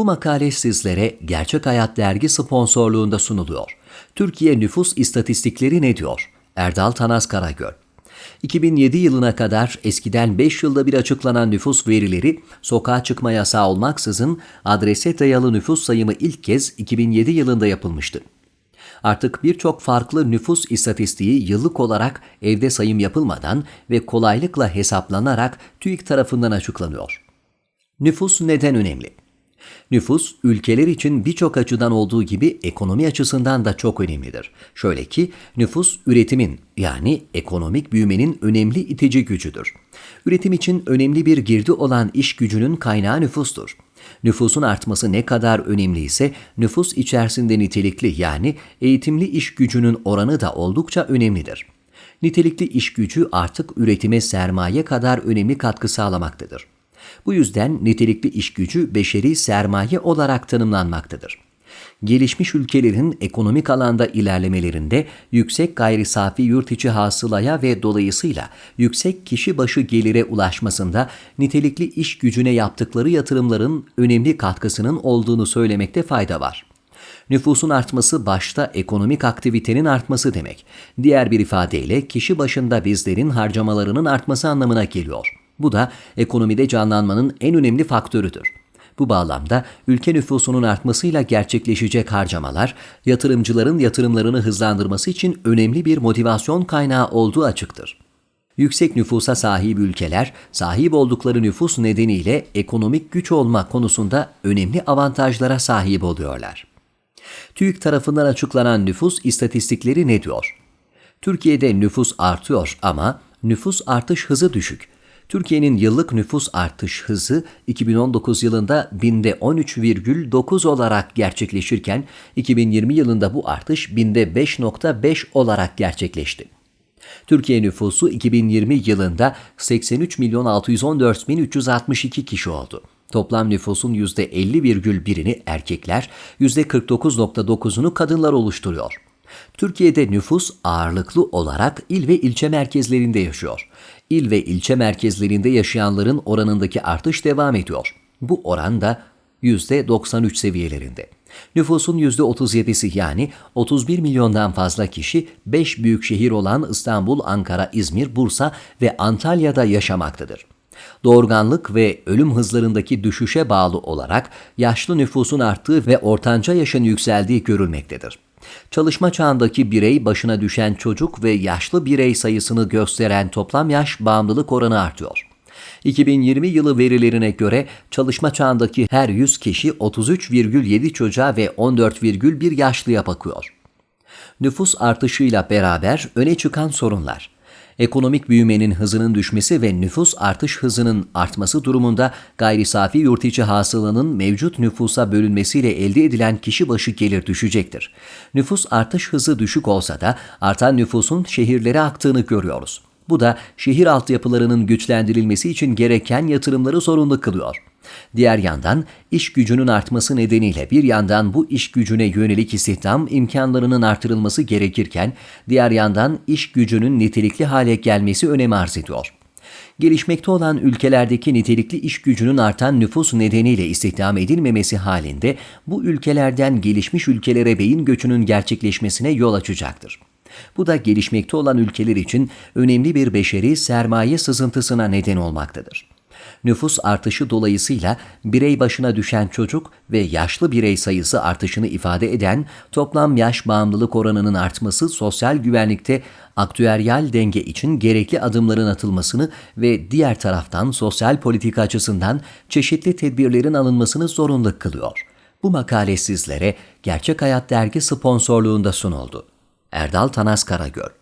Bu makale sizlere Gerçek Hayat Dergi sponsorluğunda sunuluyor. Türkiye nüfus istatistikleri ne diyor? Erdal Tanaz Karagöl 2007 yılına kadar eskiden 5 yılda bir açıklanan nüfus verileri sokağa çıkma yasağı olmaksızın adrese dayalı nüfus sayımı ilk kez 2007 yılında yapılmıştı. Artık birçok farklı nüfus istatistiği yıllık olarak evde sayım yapılmadan ve kolaylıkla hesaplanarak TÜİK tarafından açıklanıyor. Nüfus neden önemli? Nüfus, ülkeler için birçok açıdan olduğu gibi ekonomi açısından da çok önemlidir. Şöyle ki, nüfus üretimin yani ekonomik büyümenin önemli itici gücüdür. Üretim için önemli bir girdi olan iş gücünün kaynağı nüfustur. Nüfusun artması ne kadar önemli ise nüfus içerisinde nitelikli yani eğitimli iş gücünün oranı da oldukça önemlidir. Nitelikli iş gücü artık üretime sermaye kadar önemli katkı sağlamaktadır. Bu yüzden nitelikli iş gücü beşeri sermaye olarak tanımlanmaktadır. Gelişmiş ülkelerin ekonomik alanda ilerlemelerinde yüksek gayri safi yurt içi hasılaya ve dolayısıyla yüksek kişi başı gelire ulaşmasında nitelikli iş gücüne yaptıkları yatırımların önemli katkısının olduğunu söylemekte fayda var. Nüfusun artması başta ekonomik aktivitenin artması demek. Diğer bir ifadeyle kişi başında bizlerin harcamalarının artması anlamına geliyor. Bu da ekonomide canlanmanın en önemli faktörüdür. Bu bağlamda ülke nüfusunun artmasıyla gerçekleşecek harcamalar, yatırımcıların yatırımlarını hızlandırması için önemli bir motivasyon kaynağı olduğu açıktır. Yüksek nüfusa sahip ülkeler, sahip oldukları nüfus nedeniyle ekonomik güç olma konusunda önemli avantajlara sahip oluyorlar. TÜİK tarafından açıklanan nüfus istatistikleri ne diyor? Türkiye'de nüfus artıyor ama nüfus artış hızı düşük. Türkiye'nin yıllık nüfus artış hızı 2019 yılında binde 13,9 olarak gerçekleşirken 2020 yılında bu artış binde 5.5 olarak gerçekleşti. Türkiye nüfusu 2020 yılında 83 milyon 614 bin 362 kişi oldu. Toplam nüfusun %50,1'ini erkekler, %49,9'unu kadınlar oluşturuyor. Türkiye'de nüfus ağırlıklı olarak il ve ilçe merkezlerinde yaşıyor. İl ve ilçe merkezlerinde yaşayanların oranındaki artış devam ediyor. Bu oran da %93 seviyelerinde. Nüfusun %37'si yani 31 milyondan fazla kişi 5 büyük şehir olan İstanbul, Ankara, İzmir, Bursa ve Antalya'da yaşamaktadır. Doğurganlık ve ölüm hızlarındaki düşüşe bağlı olarak yaşlı nüfusun arttığı ve ortanca yaşın yükseldiği görülmektedir. Çalışma çağındaki birey başına düşen çocuk ve yaşlı birey sayısını gösteren toplam yaş bağımlılık oranı artıyor. 2020 yılı verilerine göre çalışma çağındaki her 100 kişi 33,7 çocuğa ve 14,1 yaşlıya bakıyor. Nüfus artışıyla beraber öne çıkan sorunlar ekonomik büyümenin hızının düşmesi ve nüfus artış hızının artması durumunda gayri safi yurt içi hasılanın mevcut nüfusa bölünmesiyle elde edilen kişi başı gelir düşecektir. Nüfus artış hızı düşük olsa da artan nüfusun şehirlere aktığını görüyoruz. Bu da şehir altyapılarının güçlendirilmesi için gereken yatırımları zorunlu kılıyor. Diğer yandan iş gücünün artması nedeniyle bir yandan bu iş gücüne yönelik istihdam imkanlarının artırılması gerekirken diğer yandan iş gücünün nitelikli hale gelmesi önem arz ediyor. Gelişmekte olan ülkelerdeki nitelikli iş gücünün artan nüfus nedeniyle istihdam edilmemesi halinde bu ülkelerden gelişmiş ülkelere beyin göçünün gerçekleşmesine yol açacaktır. Bu da gelişmekte olan ülkeler için önemli bir beşeri sermaye sızıntısına neden olmaktadır. Nüfus artışı dolayısıyla birey başına düşen çocuk ve yaşlı birey sayısı artışını ifade eden toplam yaş bağımlılık oranının artması sosyal güvenlikte aktüeryal denge için gerekli adımların atılmasını ve diğer taraftan sosyal politika açısından çeşitli tedbirlerin alınmasını zorunlu kılıyor. Bu makale sizlere Gerçek Hayat Dergi sponsorluğunda sunuldu. Erdal Tanas Karagöl